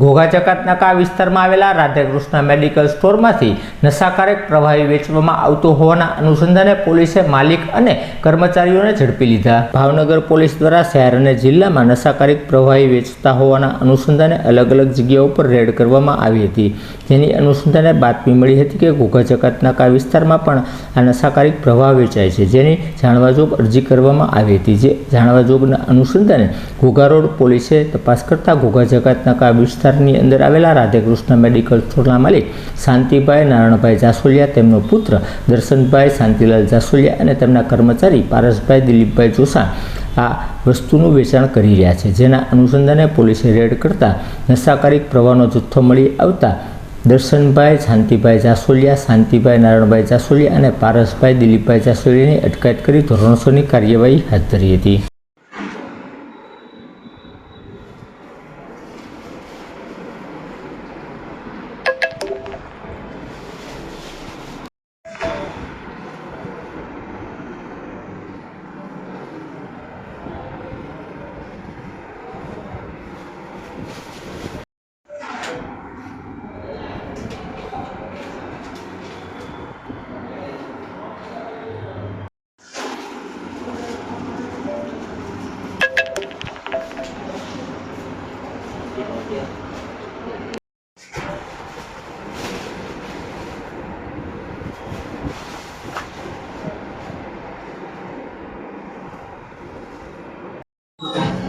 ઘોઘા ચકાતનાકા વિસ્તારમાં આવેલા રાધાકૃષ્ણ મેડિકલ સ્ટોરમાંથી નશાકારક પ્રવાહી વેચવામાં આવતો હોવાના અનુસંધાને પોલીસે માલિક અને કર્મચારીઓને ઝડપી લીધા. ભાવનગર પોલીસ દ્વારા શહેર અને જિલ્લામાં નશાકારક પ્રવાહી વેચતા હોવાના અનુસંધાને અલગ અલગ જગ્યાઓ પર રેડ કરવામાં આવી હતી. જેની અનુસંધાને બાતમી મળી હતી કે ઘોઘા ચકાતનાકા વિસ્તારમાં પણ આ નશાકારક પ્રવાહ વેચાય છે. જેની જાણવાજોગ અરજી કરવામાં આવી હતી. જે જાણવાજોગના અનુસંધાને ઘોઘા રોડ પોલીસે તપાસ કરતા ઘોઘા જકાતનાકા વિસ્તારની અંદર આવેલા રાધેકૃષ્ણ મેડિકલ સ્ટોરના માલિક શાંતિભાઈ નારાયણભાઈ જાસોલિયા, તેમનો પુત્ર દર્શનભાઈ શાંતિલાલ જાસોલિયા અને તેમના કર્મચારી પારસભાઈ દિલીપભાઈ જોશા આ વસ્તુનું વેચાણ કરી રહ્યા છે, જેના અનુસંધાને પોલીસે રેડ કરતા નશાકારી પ્રવાહનો જથ્થો મળી આવતા દર્શનભાઈ શાંતિભાઈ જાસોલિયા, શાંતિભાઈ નારાયણભાઈ જાસોલિયા અને પારસભાઈ દિલીપભાઈ જાસોલિયાની અટકાયત કરી ધોરણસોની કાર્યવાહી હાથ ધરી હતી. Thank okay. you.